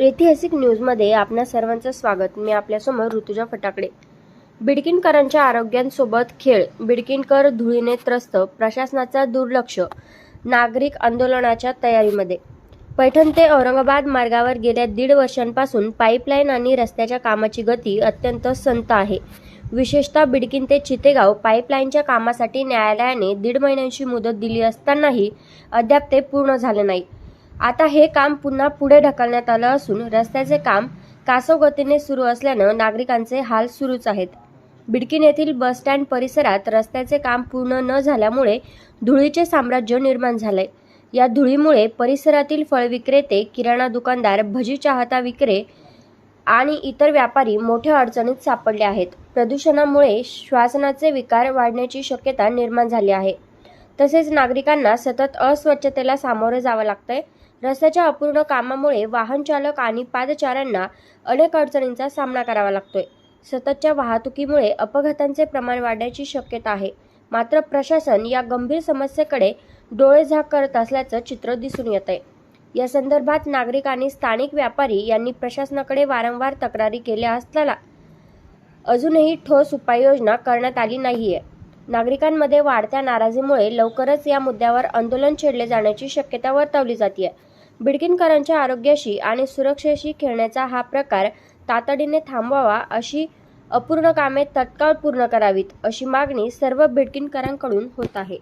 ऐतिहासिक न्यूजमध्ये आपणा सर्वांचं स्वागत. मी आपल्यासमोर ऋतुजा फटाकडे. बिडकिनकरांच्या आरोग्यांसोबत खेळ. बिडकिनकर धुळीने त्रस्त प्रशासनाचा दुर्लक्ष नागरिक आंदोलनाच्या तयारीमध्ये. पैठण ते औरंगाबाद मार्गावर गेल्या दीड वर्षांपासून पाईपलाईन आणि रस्त्याच्या कामाची गती अत्यंत संत आहे. विशेषतः बिडकिन ते चितेगाव पाईपलाईनच्या कामासाठी न्यायालयाने दीड महिन्यांची मुदत दिली असतानाही अद्याप ते पूर्ण झाले नाही. आता हे काम पुन्हा पुढे ढकलण्यात आलं असून रस्त्याचे काम कासव गतीने सुरू असल्यानं नागरिकांचे हाल सुरूच आहेत. बिडकीन येथील बसस्टँड परिसरात रस्त्याचे काम पूर्ण न झाल्यामुळे धुळीचे साम्राज्य निर्माण झाले. या धुळीमुळे परिसरातील फळ विक्रेते किराणा दुकानदार भजी चाहता विक्रे आणि इतर व्यापारी मोठ्या अडचणीत सापडले आहेत. प्रदूषणामुळे श्वासनाचे विकार वाढण्याची शक्यता निर्माण झाली आहे. तसेच नागरिकांना सतत अस्वच्छतेला सामोरे जावं लागतंय. रस्त्याच्या अपूर्ण कामामुळे वाहन चालक आणि पादचाऱ्यांना अनेक अडचणींचा सामना करावा लागतोय. सततच्या वाहतुकीमुळे अपघातांचे प्रमाण वाढण्याची शक्यता आहे. मात्र प्रशासन या गंभीर समस्येकडे डोळेझाक करत असल्याचं चित्र दिसून येत आहे या संदर्भात नागरिक आणि स्थानिक व्यापारी यांनी प्रशासनाकडे वारंवार तक्रारी केल्या असताना अजूनही ठोस उपाययोजना करण्यात आली नाहीये. नागरिकांमध्ये वाढत्या नाराजीमुळे लवकरच या मुद्द्यावर आंदोलन छेडले जाण्याची शक्यता वर्तवली जाते बिडकिनकरांच्या आरोग्याशी आणि सुरक्षेशी खेळण्याचा हा प्रकार तातडीने थांबवावा अशी अपूर्ण कामे तत्काळ पूर्ण करावीत अशी मागणी सर्व बिडकिनकरांकडून होत आहे.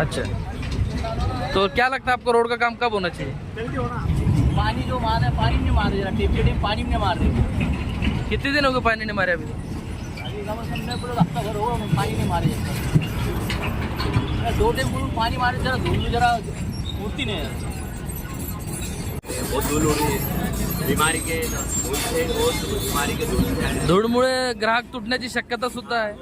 अच्छा। तो क्या लगता है आपको रोड का काम कब होना चाहिए? पानी जो मार है पानी नहीं मार रहा टेप टेप पानी नहीं मार रही कितने दिन हो गए पानी नहीं मारे अभी? पानी नहीं मारे दो टाइम बोलूँ पानी मारे जरा धूल में जरा उड़ती नहीं है। है धूळमुळे ग्राहक तुटण्याची शक्यता सुद्धा आहे